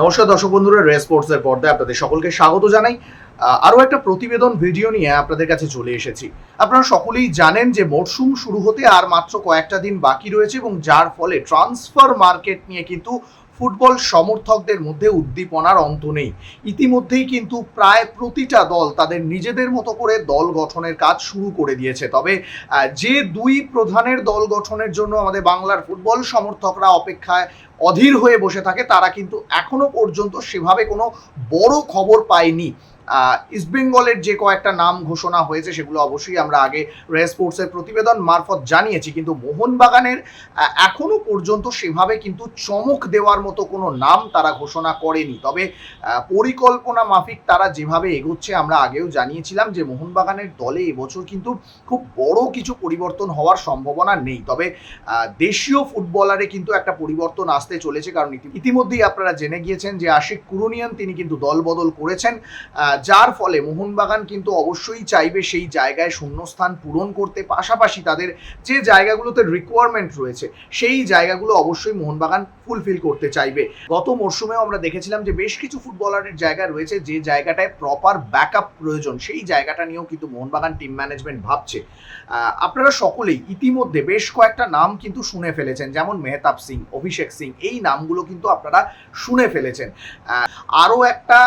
নমস্কার দর্শক বন্ধুরা রে স্পোর্টসের পর্দায় আপনাদের সকলকে স্বাগত জানাই। আরও একটা প্রতিবেদন ভিডিও নিয়ে আপনাদের কাছে চলে এসেছি। আপনারা সকলেই জানেন যে মরশুম শুরু হতে আর মাত্র কয়েকটা দিন বাকি রয়েছে এবং যার ফলে ট্রান্সফার মার্কেট নিয়ে কিন্তু ফুটবল সমর্থকদের মধ্যে উদ্দীপনার অন্ত নেই। ইতিমধ্যেই কিন্তু প্রায় প্রতিটা দল তাদের নিজেদের মতো করে দল গঠনের কাজ শুরু করে দিয়েছে। তবে যে দুই প্রধানের দল গঠনের জন্য আমাদের বাংলার ফুটবল সমর্থকরা অপেক্ষায় অধীর হয়ে বসে থাকে তারা কিন্তু এখনও পর্যন্ত সেভাবে কোনো বড় খবর পায়নি। ইস্টবেঙ্গলের যে কয়েকটা নাম ঘোষণা হয়েছে সেগুলো অবশ্যই আমরা আগে রে স্পোর্টসের প্রতিবেদন মারফত জানিয়েছি কিন্তু মোহনবাগানের আহ, এখনও পর্যন্ত সেভাবে কিন্তু চমক দেওয়ার মতো কোনো নাম তারা ঘোষণা করেনি। তবে পরিকল্পনা মাফিক তারা যেভাবে এগোচ্ছে আমরা আগেও জানিয়েছিলাম যে মোহনবাগানের দলে এবছর কিন্তু খুব বড় কিছু পরিবর্তন হওয়ার সম্ভাবনা নেই। তবে দেশীয় ফুটবলারে কিন্তু একটা পরিবর্তন আসতে চলেছে, কারণ ইতি- ইতিমধ্যেই আপনারা জেনে গিয়েছেন যে আশিক কুরুনিয়ান তিনি কিন্তু দল বদল করেছেন যার ফলে মোহনবাগান কিন্তু অবশ্যই চাইবে সেই জায়গায় শূন্যস্থান পূরণ করতে। পাশাপাশি তাদের যে জায়গাগুলোতে রিকোয়ারমেন্ট রয়েছে, সেই জায়গাগুলো অবশ্যই মোহনবাগান ফুলফিল করতে চাইবে। গত মরশুমেও আমরা দেখেছিলাম যে বেশ কিছু ফুটবলারের জায়গা রয়েছে, যে জায়গাটায় প্রপার ব্যাকআপ প্রয়োজন, সেই জায়গাটা নিয়েও কিন্তু মোহনবাগান টিম ম্যানেজমেন্ট ভাবছে। আপনারা সকলেই ইতিমধ্যে বেশ কয়েকটা নাম কিন্তু শুনে ফেলেছেন, যেমন মেহতাব সিং, অভিষেক সিং এই নামগুলো কিন্তু আপনারা শুনে ফেলেছেন। আরও একটা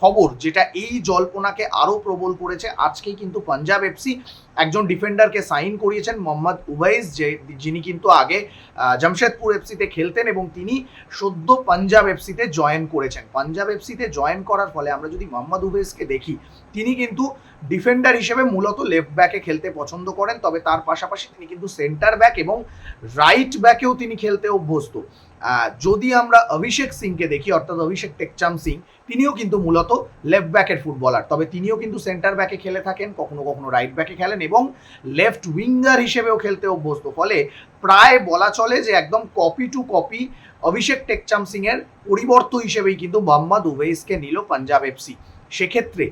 খবর যেটা এই জল্পনাকে আরও প্রবল করেছে, আজকেই কিন্তু পাঞ্জাব এফসি একজন ডিফেন্ডারকে সাইন করিয়েছেন মোহাম্মদ উবাইস, যে যিনি কিন্তু আগে জামশেদপুর এফসিতে খেলতেন এবং তিনি সদ্য পাঞ্জাব এফসিতে জয়েন করেছেন। পাঞ্জাব এফসিতে জয়েন করার ফলে আমরা যদি মোহাম্মদ উবাইসকে দেখি, তিনি কিন্তু ডিফেন্ডার হিসেবে মূলত লেফট ব্যাকে খেলতে পছন্দ করেন, তবে তার পাশাপাশি তিনি কিন্তু সেন্টার ব্যাক এবং রাইট ব্যাকেও তিনি খেলতে অভ্যস্ত। যদি আমরা অভিষেক সিংকে দেখি, অর্থাৎ অভিষেক টেকচাম সিং, তিনিও কিন্তু মূলত লেফট ব্যাকের ফুটবলার তবে তিনিও কিন্তু সেন্টার ব্যাকে খেলে থাকেন, কখনো কখনো রাইট ব্যাকে খেলেন এবং লেফট উইঙ্গার হিসেবেও খেলতে অভ্যস্ত। ফলে প্রায় বলা চলে যে একদম copy to copy Abhishek Tekcham সিংয়ের এর পরিবর্তন হিসেবেই কিন্তু মোহাম্মদ উভেইসকে নিল পাঞ্জাব এফসি। সেক্ষেত্রে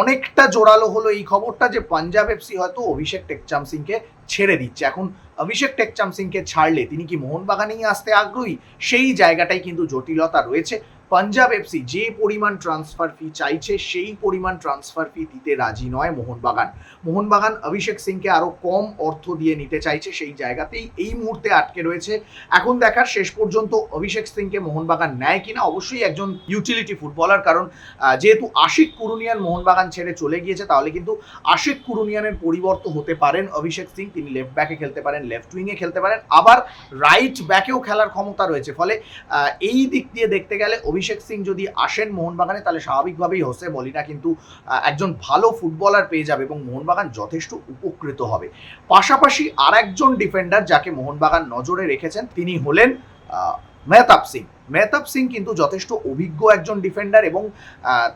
অনেকটা জোরালো হলো এই খবরটা যে পাঞ্জাব এফসি হয়তো অভিষেক টেকচাম সিংকে ছেড়ে দিচ্ছে। এখন অভিষেক টেকচাম সিংকে ছাড়লে তিনি কি মোহনবাগানেই আসতে আগ্রহী? সেই জায়গাটাই কিন্তু জটিলতা রয়েছে। পাঞ্জাব এফসি যে পরিমাণ ট্রান্সফার ফি চাইছে, সেই পরিমাণ ট্রান্সফার ফি দিতে রাজি নয় মোহনবাগান। মোহনবাগান অভিষেক সিংকে আরও কম অর্থ দিয়ে নিতে চাইছে সেই জায়গাতেই এই মুহূর্তে আটকে রয়েছে। এখন দেখার শেষ পর্যন্ত অভিষেক সিংকে মোহনবাগান নেয় কিনা, অবশ্যই একজন ইউটিলিটি ফুটবলার কারণ যেহেতু আশিক কুরুনিয়ান মোহনবাগান ছেড়ে চলে গিয়েছে, তাহলে কিন্তু আশিক কুরুনিয়ানের পরিবর্তন হতে পারেন অভিষেক সিং। তিনি লেফট ব্যাকে খেলতে পারেন লেফট উইংয়ে খেলতে পারেন। আবার রাইট ব্যাকেও খেলার ক্ষমতা রয়েছে। ফলে এই দিক দিয়ে দেখতে গেলে অভিষেক সিং যদি আসেন মোহনবাগানে, তাহলে স্বাভাবিকভাবেই হোসে মলিনা কিন্তু একজন ভালো ফুটবলার পেয়ে যাবে এবং মোহনবাগান যথেষ্ট উপকৃত হবে। পাশাপাশি আর একজন ডিফেন্ডার যাকে মোহনবাগান নজরে রেখেছেন, তিনি হলেন মেহতাব সিং। মেহতাব সিং কিন্তু যথেষ্ট অভিজ্ঞ একজন ডিফেন্ডার এবং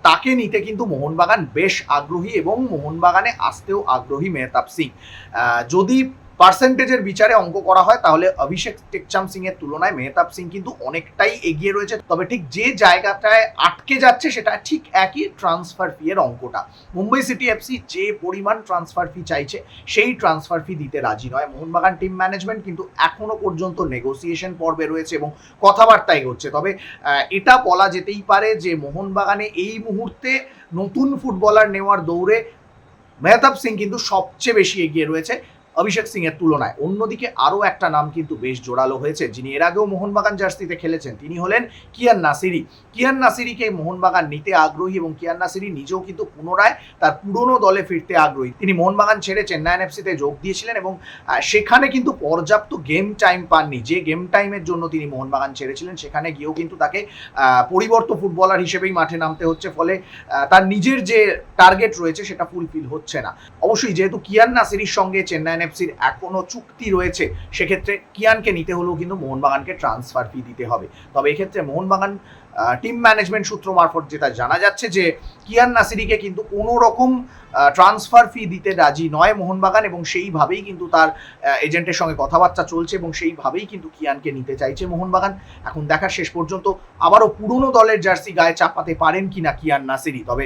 তাকে নিতে কিন্তু মোহনবাগান বেশ আগ্রহী এবং মোহনবাগানে আসতেও আগ্রহী মেহতাব সিং। যদি পার্সেন্টেজের বিচারে অঙ্ক করা হয়, তাহলে অভিষেক টেকচাম সিং এর তুলনায় মেহতাব সিং কিন্তু অনেকটাই এগিয়ে রয়েছে। তবে ঠিক যে জায়গাটায় আটকে যাচ্ছে, সেটা ঠিক একই ট্রান্সফার ফি এর অঙ্কটা। মুম্বাই সিটি এফসি যে পরিমাণ ট্রান্সফার ফি চাইছে, সেই ট্রান্সফার ফি দিতে রাজি নয়। মোহনবাগান টিম ম্যানেজমেন্ট কিন্তু এখনও পর্যন্ত নেগোসিয়েশন পর্বে রয়েছে এবং কথাবার্তা এগোচ্ছে তবে এটা বলা যেতেই পারে যে মোহনবাগানে এই মুহূর্তে নতুন ফুটবলার নেওয়ার দৌড়ে মেহতাব সিং কিন্তু সবচেয়ে বেশি এগিয়ে রয়েছে। অভিষেক সিং এর তুলনায়। অন্যদিকে আরও একটা নাম কিন্তু বেশ জোরালো হয়েছে, যিনি এর আগেও মোহনবাগান জার্সিতে খেলেছেন। তিনি হলেন কিয়ান নাসিরি। কিয়ান নাসিরিকে মোহনবাগান নিতে আগ্রহী এবং কিয়ান নাসিরি নিজেও কিন্তু পুনরায় তার পুরনো দলে ফিরতে আগ্রহী। তিনি মোহনবাগান ছেড়ে চেন্নাইন এফসিতে যোগ দিয়েছিলেন এবং সেখানে কিন্তু পর্যাপ্ত গেম টাইম পাননি। যে গেম টাইমের জন্য তিনি মোহনবাগান ছেড়েছিলেন, সেখানে গিয়েও কিন্তু তাকে পরিবর্ত ফুটবলার হিসেবেই মাঠে নামতে হচ্ছে। ফলে তার নিজের যে টার্গেট রয়েছে, সেটা ফুলফিল হচ্ছে না। অবশ্যই যেহেতু কিয়ান নাসিরির সঙ্গে চেন্নাইন এফসির এখনও চুক্তি রয়েছে, সেক্ষেত্রে কিয়ানকে নিতে হলেও কিন্তু মোহনবাগানকে ট্রান্সফার ফি দিতে হবে। তবে এক্ষেত্রে মোহনবাগান টিম ম্যানেজমেন্ট সূত্র মারফত যেটা জানা যাচ্ছে যে কিয়ান নাসিরিকে কিন্তু কোনো রকম ট্রান্সফার ফি দিতে রাজি নয় মোহনবাগান এবং সেইভাবেই কিন্তু তার এজেন্টের সঙ্গে কথাবার্তা চলছে এবং সেইভাবেই কিন্তু কিয়ানকে নিতে চাইছে মোহনবাগান। এখন দেখার শেষ পর্যন্ত আবারও পুরনো দলের জার্সি গায়ে চাপাতে পারেন কিনা কিয়ান নাসিরি? তবে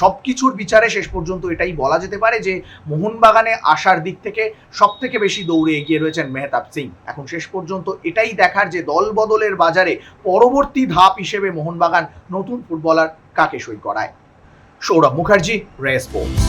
সব কিছুর বিচারে শেষ পর্যন্ত এটাই বলা যেতে পারে যে মোহনবাগানে আসার দিক থেকে সব থেকে বেশি দৌড়ে এগিয়ে রয়েছেন মেহতাব সিং। এখন শেষ পর্যন্ত এটাই দেখার যে দল বদলের বাজারে পরবর্তী ধাপ হিসেবে হিসেবে মোহনবাগান নতুন ফুটবলার কাকে সই করায়? সৌরভ মুখার্জি রে স্পোর্টস